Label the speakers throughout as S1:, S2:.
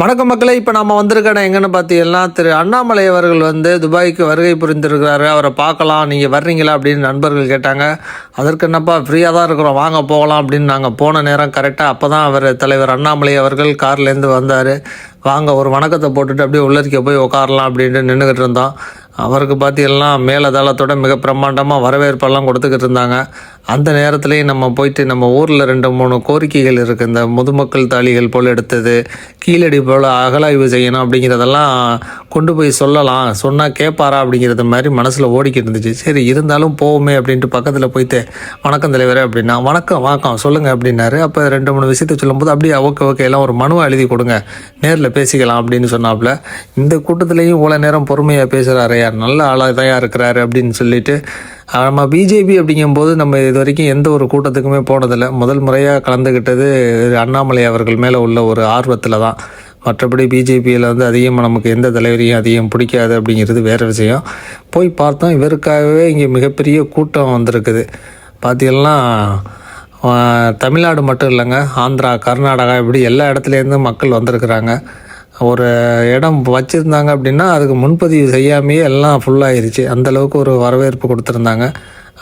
S1: வணக்கம் மக்களே இப்போ நம்ம வந்திருக்க இடம் எங்கன்னு பார்த்தீங்கன்னா திரு அண்ணாமலை அவர்கள் வந்து துபாய்க்கு வருகை புரிந்திருக்கிறாரு. அவரை பார்க்கலாம் நீங்கள் வர்றீங்களா அப்படின்னு நண்பர்கள் கேட்டாங்க. அதற்கு என்னப்பா ஃப்ரீயாக தான் இருக்கிறோம் வாங்க போகலாம் அப்படின்னு நாங்கள் போன நேரம் கரெக்டாக அப்போ தான் அவர் தலைவர் அண்ணாமலை அவர்கள் கார்லேருந்து வந்தார். வாங்க ஒரு வணக்கத்தை போட்டுட்டு அப்படியே உள்ளரிக்க போய் உட்காரலாம் அப்படின்ட்டு நின்றுக்கிட்டு இருந்தோம். அவருக்கு பார்த்தீங்கன்னா மேலதளத்தோட மிக பிரம்மாண்டமாக வரவேற்பெல்லாம் கொடுத்துக்கிட்டு இருந்தாங்க. அந்த நேரத்துலேயும் நம்ம போயிட்டு நம்ம ஊரில் ரெண்டு மூணு கோரிக்கைகள் இருக்குது இந்த முதுமக்கள் தாலிகள் போல் எடுத்தது கீழடி போல் அகலாய்வு செய்யணும் அப்படிங்கிறதெல்லாம் கொண்டு போய் சொல்லலாம். சொன்னால் கேட்பாரா அப்படிங்கிறது மாதிரி மனசில் ஓடிக்கிட்டு இருந்துச்சு. சரி இருந்தாலும் போவோமே அப்படின்ட்டு பக்கத்தில் போயிட்டு வணக்கம் தலைவரே அப்படின்னா வணக்கம் வணக்கம் சொல்லுங்கள் அப்படின்னாரு. அப்போ ரெண்டு மூணு விஷயத்த சொல்லும்போது அப்படியே ஓகே ஓகே எல்லாம் ஒரு மனுவை எழுதி கொடுங்க. நேரில் பேசிக்கலாம் அப்படின்னு சொன்னாப்புல இந்த கூட்டத்துலேயும் இவ்வளோ நேரம் பொறுமையாக பேசுகிறாரு யார்? நல்ல ஆளாக தான் இருக்கிறாரு அப்படின்னு சொல்லிட்டு நம்ம பிஜேபி அப்படிங்கும்போது நம்ம இது வரைக்கும் எந்த ஒரு கூட்டத்துக்குமே போனதில்லை. முதல் முறையாக கலந்துக்கிட்டது அண்ணாமலை அவர்கள் மேலே உள்ள ஒரு ஆர்வத்தில் தான். மற்றபடி பிஜேபியில் வந்து அதிகமாக நமக்கு எந்த தலைவரையும் அதிகம் பிடிக்காது அப்படிங்கிறது வேறு விஷயம். போய் பார்த்தோம் இவருக்காகவே இங்கே மிகப்பெரிய கூட்டம் வந்திருக்குது. பார்த்தீங்கன்னா தமிழ்நாடு மட்டும் இல்லைங்க ஆந்திரா கர்நாடகா இப்படி எல்லா இடத்துலேருந்தும் மக்கள் வந்திருக்கிறாங்க. ஒரு இடம் வச்சுருந்தாங்க அப்படின்னா அதுக்கு முன்பதிவு செய்யாமையே எல்லாம் ஃபுல்லாகிருச்சு அந்தளவுக்கு ஒரு வரவேற்பு கொடுத்துருந்தாங்க.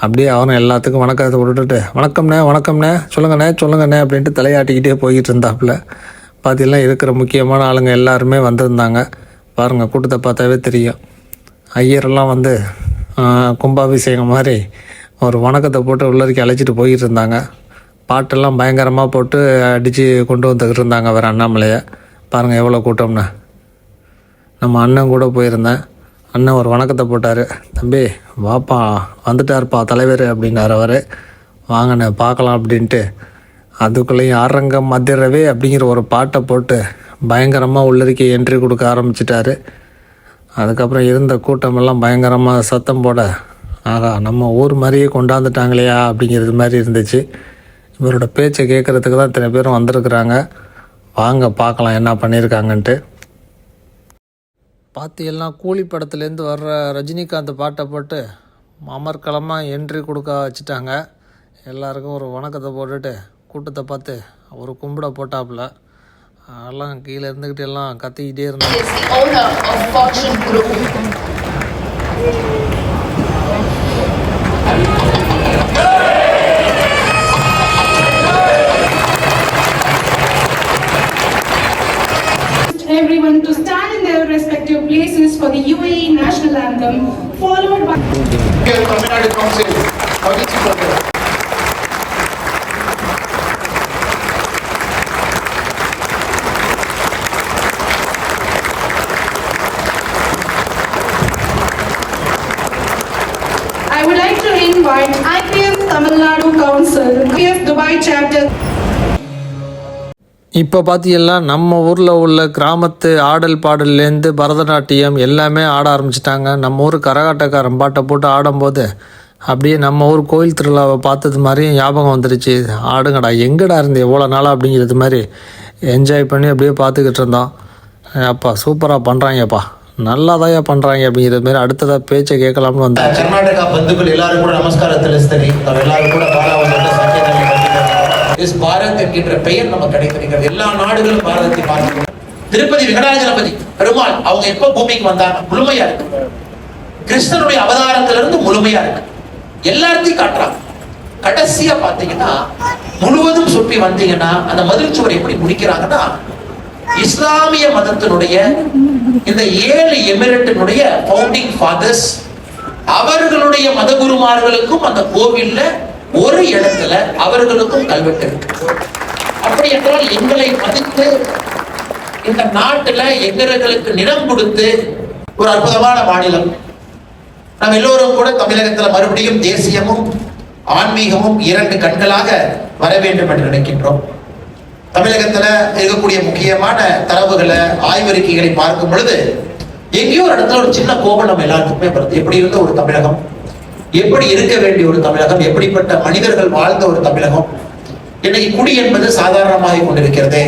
S1: அப்படியே அவனும் எல்லாத்துக்கும் வணக்கத்தை விட்டுட்டு வணக்கம்ண்ணே வணக்கம்ண்ணே சொல்லுங்கண்ணே சொல்லுங்கண்ணே அப்படின்ட்டு தலையாட்டிக்கிட்டே போய்கிட்டு இருந்தாப்புல. பார்த்தீங்கன்னா இருக்கிற முக்கியமான ஆளுங்க எல்லாருமே வந்திருந்தாங்க. பாருங்கள் கூட்டத்தை பார்த்தாவே தெரியும். ஐயரெல்லாம் வந்து கும்பாபிஷேகம் மாதிரி ஒரு வணக்கத்தை போட்டு உள்ளரிக்கி அழைச்சிட்டு போய்கிட்டு இருந்தாங்க. பாட்டெல்லாம் பயங்கரமாக போட்டு அடித்து கொண்டு வந்துக்கிட்டு இருந்தாங்க வேறு அண்ணாமலையை. பாருங்கள் எவ்வளோ கூட்டம்னு. நம்ம அண்ணன் கூட போயிருந்தேன். அண்ணன் ஒரு வணக்கத்தை போட்டார். தம்பி வாப்பா வந்துட்டார்ப்பா தலைவர் அப்படின்னார் அவர். வாங்கண்ணே பார்க்கலாம் அப்படின்ட்டு. அதுக்குள்ளேயும் ஆரங்கம் மதிரவே அப்படிங்கிற ஒரு பாட்டை போட்டு பயங்கரமாக உள்ளிருக்கி என்ட்ரி கொடுக்க ஆரம்பிச்சிட்டாரு. அதுக்கப்புறம் இருந்த கூட்டமெல்லாம் பயங்கரமாக சத்தம் போட ஆகா நம்ம ஊர் மாதிரியே கொண்டாந்துட்டாங்களையா? அப்படிங்கிறது மாதிரி இருந்துச்சு. இவரோட பேச்சை கேட்குறதுக்கு தான் இத்தனை பேரும் வந்திருக்கிறாங்க. வாங்க பார்க்கலாம் என்ன பண்ணியிருக்காங்கன்ட்டு பார்த்து எல்லாம் கூலி படத்துலேருந்து வர்ற ரஜினிகாந்த் பாட்டை போட்டு அமர்க்களமாக என்ட்ரி கொடுக்க வச்சுட்டாங்க. எல்லாருக்கும் ஒரு வணக்கத்தை போட்டுட்டு கூட்டத்தை பார்த்து ஒரு கும்பிட போட்டாப்புல. எல்லாம் கீழே இருந்துக்கிட்டு எல்லாம் கத்திக்கிட்டே இருந்தாங்க.
S2: Everyone to stand in their respective places for the UAE national anthem, followed by
S1: இப்போ பார்த்தீங்கன்னா நம்ம ஊரில் உள்ள கிராமத்து ஆடல் பாடல்லேருந்து பரதநாட்டியம் எல்லாமே ஆட ஆரம்பிச்சிட்டாங்க. நம்ம ஊர் கரகாட்டக்காரன் பாட்டை போட்டு ஆடும்போது அப்படியே நம்ம ஊர் கோயில் திருவிழாவை பார்த்தது மாதிரியும் ஞாபகம் வந்துருச்சு. ஆடுங்கடா எங்கடா இருந்து எவ்வளோ நாளாக அப்படிங்கிறது மாதிரி என்ஜாய் பண்ணி அப்படியே பார்த்துக்கிட்டு இருந்தோம். அப்பா சூப்பராக பண்ணுறாங்கப்பா நல்லா தாயா பண்ணுறாங்க அப்படிங்கிறது மாதிரி அடுத்ததாக பேச்சை கேட்கலாம்னு வந்தேன்.
S3: கர்நாடகா பந்துக்கள் எல்லாரும் கூட நமஸ்காரத்தில் சரி எல்லாரும் கூட இஸ் பாரத் என்கின்ற பெயர் நமக்கு கிடைத்திருக்கிறது. எல்லா நாடுகளும் பாரதத்தை பார்க்கிறோம் திருப்பதி வெங்கடாஜலபதி பெருமாள் அவங்க எப்ப பூமிக்கு வந்தாங்க? முழுமையா இருக்கு. கிருஷ்ணனுடைய அவதாரத்திலிருந்து முழுமையா இருக்கு. எல்லாத்தையும் காட்டுறாங்க. கடைசியா பாத்தீங்கன்னா முழுவதும் சுற்றி வந்தீங்கன்னா அந்த மதில் சுவர் எப்படி முடிக்கிறாங்கன்னா இஸ்லாமிய மதத்தினுடைய இந்த ஏழு எமிரட்டினுடைய பவுண்டிங் ஃபாதர்ஸ் அவர்களுடைய மதகுருமார்களுக்கும் அந்த கோவில்ல ஒரு இடத்துல அவர்களுக்கும் கல்வெட்டு இருக்கு. அப்படி என்றால் எங்களை மதித்து இந்த நாட்டுல எங்களுக்கு நிலம் கொடுத்து ஒரு அற்புதமான மாநிலம். நாம் எல்லோரும் கூட தமிழகத்துல மறுபடியும் தேசியமும் ஆன்மீகமும் இரண்டு கண்களாக வர வேண்டும் என்று நினைக்கின்றோம். தமிழகத்துல இருக்கக்கூடிய முக்கியமான தரவுகளை ஆய்வறிக்கைகளை பார்க்கும் பொழுது எங்கேயோ ஒரு இடத்துல ஒரு சின்ன கோபம் நம்ம எல்லாத்துக்குமே வருது. எப்படி இருந்த ஒரு தமிழகம்? எப்படி இருக்க வேண்டிய ஒரு தமிழகம் எப்படிப்பட்ட மனிதர்கள் வாழ்ந்த ஒரு தமிழகம்? இன்னைக்கு குடி என்பது சாதாரணமாக கொண்டிருக்கிறது.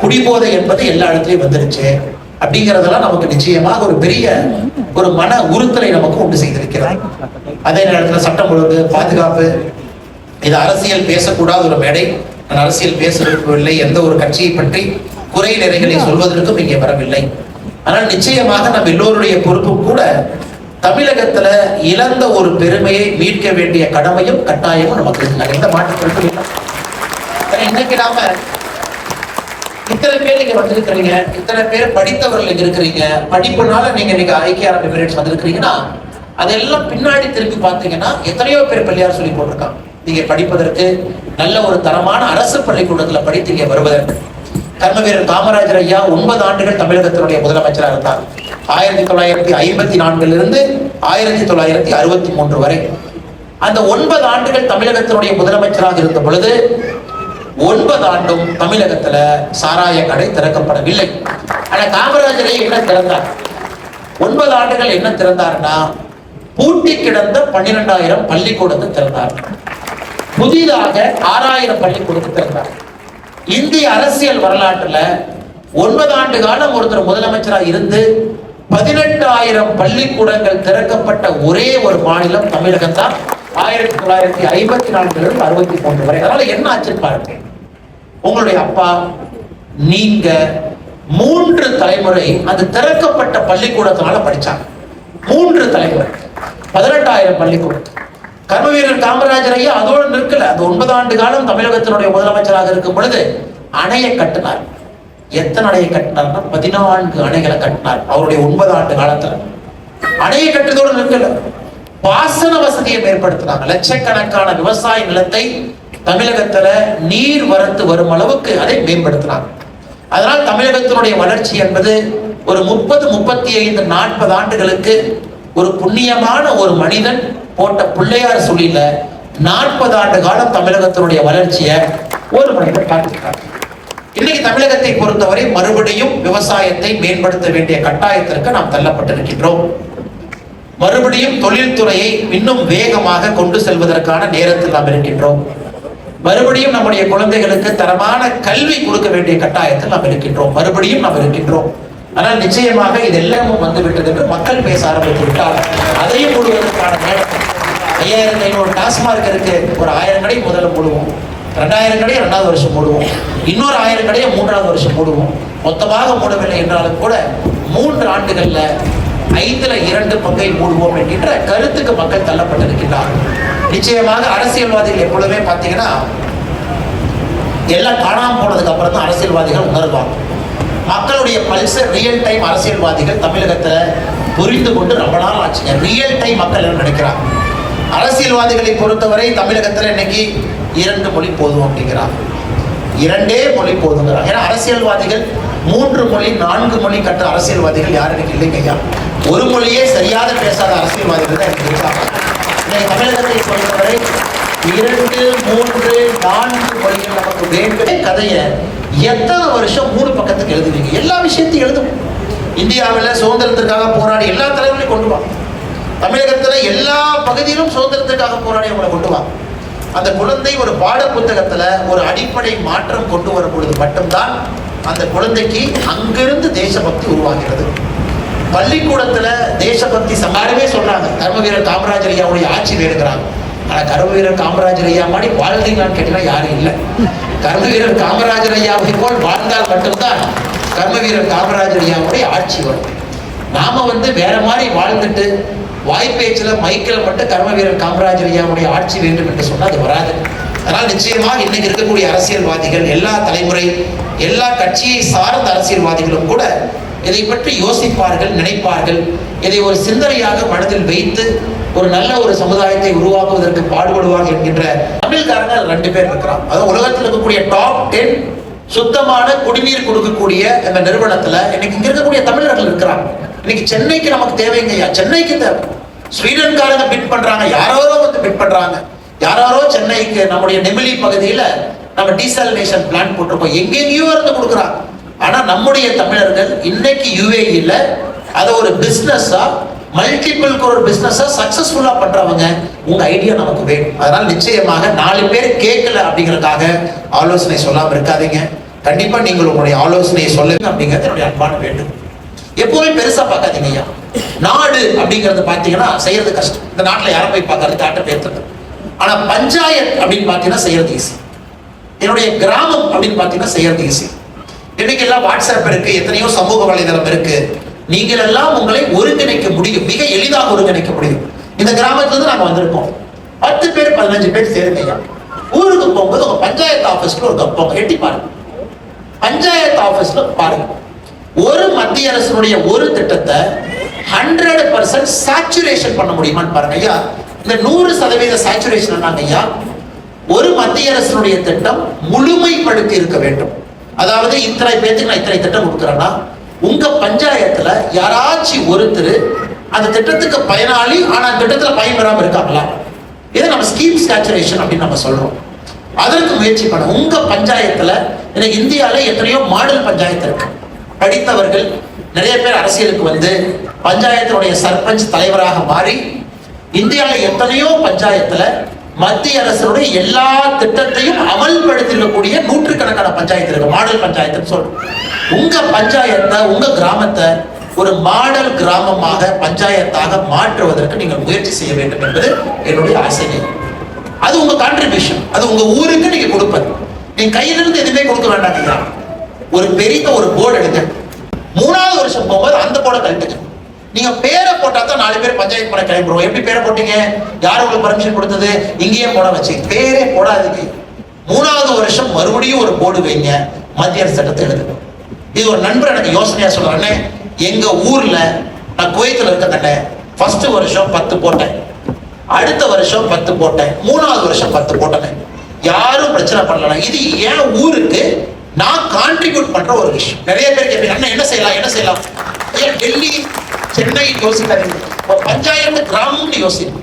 S3: குடிபோதை என்பது எல்லா இடத்துலயும் வந்துருச்சு. அப்படிங்கறதெல்லாம் நமக்கு நிச்சயமாக ஒரு பெரிய ஒரு மன உறுத்தலை நமக்கு உண்டு செய்திருக்கிறார் அதே நேரத்துல சட்டம் ஒழுங்கு பாதுகாப்பு இது அரசியல் பேசக்கூடாத ஒரு மேடை. நான் அரசியல் பேச விரும்பவில்லை எந்த ஒரு கட்சியை பற்றி குறை நிறைகளை சொல்வதற்கும் இங்கே வரவில்லை. ஆனால் நிச்சயமாக நம் எல்லோருடைய பொறுப்பும் கூட தமிழகத்துல இழந்த ஒரு பெருமையை மீட்க வேண்டிய கடமையும் கட்டாயமும் நமக்கு இருக்கு. எந்த மாற்று கருத்தும் இன்னைக்கு நாம இத்தனை பேர் நீங்க வந்திருக்கிறீங்க. இத்தனை பேர் படித்தவர்கள் நீங்க இருக்கிறீங்க. படிப்புனால நீங்க இன்னைக்கு ஐக்கிய அரபு எமிரேட்ஸ் வந்திருக்கிறீங்கன்னா அதெல்லாம் பின்னாடி திருப்பி பார்த்தீங்கன்னா எத்தனையோ பேர் பள்ளியார் சொல்லி போட்டிருக்காங்க. நீங்க படிப்பதற்கு நல்ல ஒரு தரமான அரசு பள்ளிக்கூடத்துல படித்து வருவதற்கு. கர்மவீரர் காமராஜர் ஐயா ஒன்பது ஆண்டுகள் தமிழகத்தினுடைய முதலமைச்சராக இருந்தார். ஆயிரத்தி தொள்ளாயிரத்தி ஐம்பத்தி நான்கிலிருந்து ஆயிரத்தி தொள்ளாயிரத்தி அறுபத்தி மூன்று வரை. அந்த ஒன்பது ஆண்டுகள் தமிழகத்தினுடைய முதலமைச்சராக இருந்த பொழுது ஒன்பது ஆண்டும் தமிழகத்துல சாராய கடை திறக்கப்படவில்லை. ஆனா காமராஜரை என்ன திறந்தார்? ஒன்பது ஆண்டுகள் என்ன திறந்தார்னா பூட்டி கிடந்த பன்னிரெண்டாயிரம் பள்ளிக்கூடத்தை திறந்தார். புதிதாக ஆறாயிரம் பள்ளிக்கூடத்தை திறந்தார். இந்திய அரசியல் வரலாற்றுல ஒன்பது ஆண்டு காலம் ஒருத்தர் முதலமைச்சராக இருந்து பதினெட்டாயிரம் பள்ளிக்கூடங்கள் திறக்கப்பட்ட ஒரே ஒரு மாநிலம் தமிழகம் தான் ஆயிரத்தி தொள்ளாயிரத்தி ஐம்பத்தி நான்கிலிருந்து அறுபத்தி மூன்று வரை. அதனால என்ன ஆச்சு பாருங்க. உங்களுடைய அப்பா நீங்க மூன்று தலைமுறை அந்த திறக்கப்பட்ட பள்ளிக்கூடத்தினால படிச்சாங்க. மூன்று தலைமுறை. பதினெட்டாயிரம் பள்ளிக்கூடம். கர்மவீரர் காமராஜர் ஐயா அதோடு நிற்கல. அந்த ஒன்பது ஆண்டு காலம் தமிழகத்தினுடைய முதலமைச்சராக இருக்கும் பொழுது அணையை கட்டினார். எத்தனை அணையை கட்டினார்னா? பதினான்கு அணைகளை கட்டினார். அவருடைய ஒன்பது ஆண்டு காலத்துல. அணையை கட்டுறதோடு நிற்கல. பாசன வசதியை ஏற்படுத்தினாங்க லட்சக்கணக்கான விவசாய நிலத்தை தமிழகத்துல நீர் வரத்து வரும் அளவுக்கு அதை மேம்படுத்தினாங்க அதனால் தமிழகத்தினுடைய வளர்ச்சி என்பது ஒரு முப்பது முப்பத்தி ஐந்து நாற்பது ஆண்டுகளுக்கு ஒரு புண்ணியமான ஒரு மனிதன் போட்ட பிள்ளையார் சொல்லியில நாற்பது ஆண்டு காலம் தமிழகத்தினுடைய வளர்ச்சியை ஒரு மனிதன் பார்த்துருக்காங்க இன்னைக்கு தமிழகத்தை பொறுத்தவரை மறுபடியும் விவசாயத்தை மேம்படுத்த வேண்டிய கட்டாயத்திற்கு நாம் தள்ளப்பட்டிருக்கின்றோம். மறுபடியும் தொழில்துறையை இன்னும் வேகமாக கொண்டு செல்வதற்கான நேரத்தில் நாம் இருக்கின்றோம். மறுபடியும் நம்முடைய குழந்தைகளுக்கு தரமான கல்வி கொடுக்க வேண்டிய கட்டாயத்தில் நாம் இருக்கின்றோம். மறுபடியும் நாம் இருக்கின்றோம். ஆனால் நிச்சயமாக இது எல்லாமும் வந்துவிட்டது என்று மக்கள் பேச ஆரம்பித்து விட்டால் அதையும் மூடுவதற்கான நேரம். ஐயாயிரத்தி ஐநூறு டாஸ்மார்க் இருக்கு. ஒரு ஆயிரம் கடை முதல்ல மூடுவோம். ரெண்டாயிரம் கடையை ரெண்டாவது வருஷம் மூடுவோம் இன்னொரு ஆயிரம் கடையை மூன்றாவது வருஷம் மூடுவோம் மொத்தமாக மூடவில்லை என்றாலும் கூட மூன்று ஆண்டுகளில் ஐந்துல இரண்டு பங்கை மூடுவோம் என்கின்ற கருத்துக்கு மக்கள் தள்ளப்பட்டிருக்கின்றார்கள் நிச்சயமாக அரசியல்வாதிகள் எப்பொழுதுமே பார்த்தீங்கன்னா எல்லாம் காணாம போனதுக்கு அப்புறம் தான் அரசியல்வாதிகள் உணர்வாங்க. மக்களுடைய பல்ச ரியல் டைம் அரசியல்வாதிகள் தமிழகத்தில் புரிந்து கொண்டு ரொம்ப நாள் ஆச்சுங்க. ரியல் டைம் மக்கள் என்ன நினைக்கிறாங்க? அரசியல்வாதிகளை பொறுத்தவரை தமிழகத்தில் இன்னைக்கு இரண்டு மொழி போதும் அப்படிங்கிறார் இரண்டே மொழி போதுங்கிறார் ஏன்னா அரசியல்வாதிகள் மூன்று மொழி நான்கு மொழி கற்ற அரசியல்வாதிகள் யாரும் எனக்கு இல்லைங்க ஐயா. ஒரு மொழியே சரியாக பேசாத அரசியல்வாதிகள் தான் எனக்கு இருக்காங்க. இன்னைக்கு தமிழகத்தை பொறுத்தவரை இரண்டு மூன்று நான்கு மொழிகள் நமக்கு வேண்டுமே கதையை எத்தனை வருஷம் மூணு பக்கத்துக்கு எழுதுவீங்க? எல்லா விஷயத்தையும் எழுதுவோம். இந்தியாவில் சுதந்திரத்திற்காக போராடி எல்லா தலைவர்களையும் கொண்டு வா. தமிழகத்தில் எல்லா பகுதியிலும் சுதந்திரத்திற்காக போராடி அவங்களை கொண்டு வா. அந்த குழந்தை ஒரு பாட புத்தகத்துல ஒரு அடிப்படை மாற்றம் கொண்டு வரும் பொழுது மட்டும்தான் அந்த குழந்தைக்கு அங்கிருந்து தேசபக்தி உருவாகிறது. பள்ளிக்கூடத்துல தேசபக்தி சமாரமே சொல்றாங்க. கர்ம வீரர் காமராஜர் ஐயாவுடைய ஆட்சி வேணுங்கிறாங்க ஆனா கர்ம வீரர் காமராஜர் ஐயா மாதிரி வாழ்ந்தீங்களான்னு கேட்டீங்கன்னா யாரும் இல்லை. கர்ம வீரர் காமராஜர் ஐயாவை போல் வாழ்ந்தால் மட்டும்தான் கர்ம வீரர் காமராஜர் ஐயாவுடைய ஆட்சி வரும். நாம வந்து வேற மாதிரி வாழ்ந்துட்டு வாய்ப்பேச்சில் மைக்கில் மட்டும் கர்ம வீரர் காமராஜர் ஐயாவுடைய ஆட்சி வேண்டும் என்று சொன்னால் அது வராது. அதனால் நிச்சயமாக இன்னைக்கு இருக்கக்கூடிய அரசியல்வாதிகள் எல்லா தலைமுறை எல்லா கட்சியை சார்ந்த அரசியல்வாதிகளும் கூட இதை பற்றி யோசிப்பார்கள் நினைப்பார்கள். இதை ஒரு சிந்தனையாக மனதில் வைத்து ஒரு நல்ல ஒரு சமுதாயத்தை உருவாக்குவதற்கு பாடுபடுவார்கள் என்கின்ற தமிழ்காரங்க ரெண்டு பேர் இருக்கிறான் அதாவது உலகத்தில் இருக்கக்கூடிய டாப் டென் சுத்தமான குடிநீர் கொடுக்கக்கூடிய அந்த நிறுவனத்தில் இன்னைக்கு இங்க இருக்கக்கூடிய தமிழர்கள் இருக்கிறாங்க. இன்னைக்கு சென்னைக்கு நமக்கு தேவைங்கய்யா? சென்னைக்கு தேவை ஸ்வீடன்காரங்க பிட் பண்றாங்க. யாரோ வந்து பிட் பண்றாங்க. யாரோ சென்னைக்கு நம்முடைய நெமிலி பகுதியில நம்ம டீசாலினேஷன் பிளான் போட்டிருக்கோம். எங்கெங்கேயோ இருந்து கொடுக்குறாங்க. ஆனா நம்முடைய தமிழர்கள் இன்னைக்கு யுஏஇல அதை ஒரு பிசினஸா மல்டிபிள் ஒரு பிசினஸா சக்சஸ்ஃபுல்லா பண்றவங்க உங்க ஐடியா நமக்கு வேணும். அதனால நிச்சயமாக நாலு பேர் கேட்கல அப்படிங்கறதுக்காக ஆலோசனை சொல்லாம இருக்காதீங்க. கண்டிப்பா நீங்கள் உங்களுடைய ஆலோசனையை சொல்லுங்க அப்படிங்கிறது என்னுடைய அன்பான வேண்டும் எப்பவுமே பெருசா பார்க்காதீங்க ஐயா. நாடு அப்படிங்கறது பாத்தீங்கன்னா செய்யறது கஷ்டம். இந்த நாட்டுல யாரும் போய் பார்க்கறது காட்ட பேர்த்தது ஆனா பஞ்சாயத் அப்படின்னு பாத்தீங்கன்னா செய்யறது ஈஸி என்னுடைய கிராமம் அப்படின்னு பாத்தீங்கன்னா செய்யறது ஈஸி இன்னைக்கு எல்லாம் வாட்ஸ்அப் இருக்கு எத்தனையோ சமூக வலைதளம் இருக்கு. நீங்கள் எல்லாம் உங்களை ஒருங்கிணைக்க முடியும். மிக எளிதாக ஒருங்கிணைக்க முடியும். இந்த கிராமத்துல இருந்து நாங்க வந்திருக்கோம். பத்து பேர் பதினஞ்சு பேர் சேருங்கய்யா ஊருக்கு போகும்போது உங்க பஞ்சாயத்து ஆபீஸ்ல ஒரு கப்பம் எட்டி பாருங்க. பஞ்சாயத்து ஆபீஸ்ல பாருங்க. ஒரு மத்திய அரசினுடைய ஒரு திட்டத்தை ஹண்ட்ரட் பர்சன்ட் சேச்சுரேஷன் பண்ண முடியுமான்னு பாருங்க ஐயா. இந்த நூறு சதவீத சேச்சுரேஷன் என்னங்க ஐயா? ஒரு மத்திய அரசினுடைய திட்டம் முழுமைப்படுத்தி இருக்க வேண்டும். அதாவது இத்தனை பேருக்கு நான் இத்தனை திட்டம் கொடுக்குறேன்னா உங்க பஞ்சாயத்துல யாராச்சும் ஒருத்தர் அந்த திட்டத்துக்கு பயனாளி ஆனா அந்த திட்டத்துல பயன் பெறாம இருக்காங்களா? இதை நம்ம ஸ்கீம் சேச்சுரேஷன் அப்படின்னு நம்ம சொல்றோம். அதற்கு முயற்சி பண்ண உங்க பஞ்சாயத்துல இன்னைக்கு எத்தனையோ மாடல் பஞ்சாயத்து இருக்கு. படித்தவர்கள் நிறைய பேர் அரசியலுக்கு வந்து பஞ்சாயத்தினுடைய சர்பஞ்ச் தலைவராக மாறி இந்தியாவில் எத்தனையோ பஞ்சாயத்துல மத்திய அரசுடைய எல்லா திட்டத்தையும் அமல்படுத்திருக்கக்கூடிய நூற்றுக்கணக்கான பஞ்சாயத்து இருக்கு. மாடல் பஞ்சாயத்துன்னு சொல்றோம். உங்க பஞ்சாயத்தை உங்க கிராமத்தை ஒரு மாடல் கிராமமாக பஞ்சாயத்தாக மாற்றுவதற்கு நீங்கள் முயற்சி செய்ய வேண்டும் என்பது என்னுடைய ஆசை. அது உங்க கான்ட்ரிபியூஷன் அது உங்க ஊருக்கு நீங்க கொடுப்பது. நீங்க கையிலிருந்து எதுவுமே கொடுக்க வேண்டாம் ஐயா. ஒரு பெரிய ஒரு போர்டு எடுங்க. மூணாவது வருஷம் போகும்போது அந்த போர்டை கழட்டுங்க நீங்க பேரை போட்டா தான் நாலு பேர் பஞ்சாயத்து பண்ண கிளம்பிடுவோம். எப்படி பேரை போட்டீங்க? யார் உங்களுக்கு பர்மிஷன் கொடுத்தது? இங்கேயே போட வச்சு. பேரே போடாதீங்க. மூணாவது வருஷம் மறுபடியும் ஒரு போர்டு வைங்க. மத்திய அரசு சட்டத்தை எழுதுங்க. இது ஒரு நண்பர் எனக்கு யோசனையா சொல்றானே எங்க ஊர்ல நான் குவைத்துல இருக்கேன் ஃபர்ஸ்ட் வருஷம் பத்து போட்டேன். அடுத்த வருஷம் பத்து போட்டேன். மூணாவது வருஷம் பத்து போட்டேன். யாரும் பிரச்சனை பண்ணல இது என் ஊருக்கு கான்ட்ரிபியூட் பண்ற ஒரு விஷயம். நிறைய பேர் கேட்பீங்க அண்ணா என்ன செய்யலாம் என்ன செய்யலாம்? ஏன் டெல்லி சென்னை யோசிக்காதீங்க. ஒரு பஞ்சாயத்து கிராமம்னு யோசிக்கும்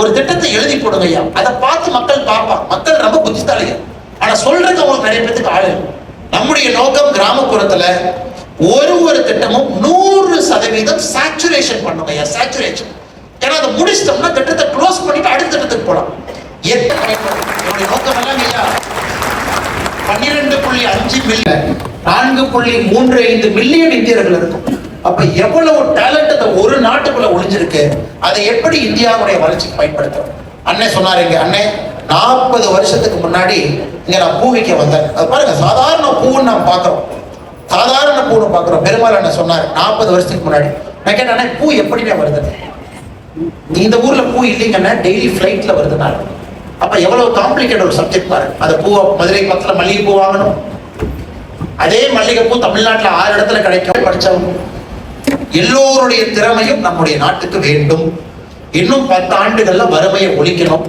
S3: ஒரு திட்டத்தை எழுதி போடுங்க ஐயா. அதை பார்த்து மக்கள் பார்ப்பான் மக்கள் ரொம்ப புத்திசாலிங்க ஆனா சொல்றது அவங்களுக்கு நிறைய பேருக்கு ஆளு நம்முடைய நோக்கம் கிராமப்புறத்துல ஒரு ஒரு திட்டமும் நூறு சதவீதம் சேச்சுரேஷன் பண்ணுங்க ஐயா சேச்சுரேஷன் ஏன்னா அதை முடிச்சிட்டோம்னா திட்டத்தை க்ளோஸ் பண்ணிட்டு அடுத்த திட்டத்துக்கு போலாம் எத்தனை என்னுடைய நோக்கம் எல்லாம் ஐயா பன்னிரெண்டு புள்ளி அஞ்சு மில்லியன் நான்கு புள்ளி மூன்று ஐந்து மில்லியன் இந்தியர்கள் இருக்கும். அப்ப எவ்வளவு டேலண்ட் அந்த ஒரு நாட்டுக்குள்ள ஒளிஞ்சிருக்கு? அதை எப்படி இந்தியாவுடைய வளர்ச்சிக்கு பயன்படுத்தும்? அண்ணன் சொன்னாரு இங்க அண்ணன் நாற்பது வருஷத்துக்கு முன்னாடி இங்க நான் பூ வைக்க வந்தேன். அது பாருங்க சாதாரண பூன்னு நான் பார்க்குறோம். சாதாரண பூன்னு பார்க்குறோம். பெருமாள் அண்ணன் சொன்னாரு நாற்பது வருஷத்துக்கு முன்னாடி. நான் கேட்டேன் அண்ணே, பூ எப்படிங்க வருது? இந்த ஊர்ல பூ இல்லைங்கன்னா டெய்லி ஃபிளைட்ல வருதுனால அப்ப எவ்வளவு காம்ப்ளிகேட் ஒரு சப்ஜெக்ட் பாருங்க. அந்த பூவை மதுரை பக்கத்துல மல்லிகை பூ வாங்கணும். அதே மல்லிகைப்பூ தமிழ்நாட்டில் ஆறு இடத்துல கிடைக்கும். படித்தவங்க எல்லோருடைய திறமையும் நம்முடைய நாட்டுக்கு வேண்டும். இன்னும் பத்து ஆண்டுகள்ல வறுமையை ஒழிக்கணும்.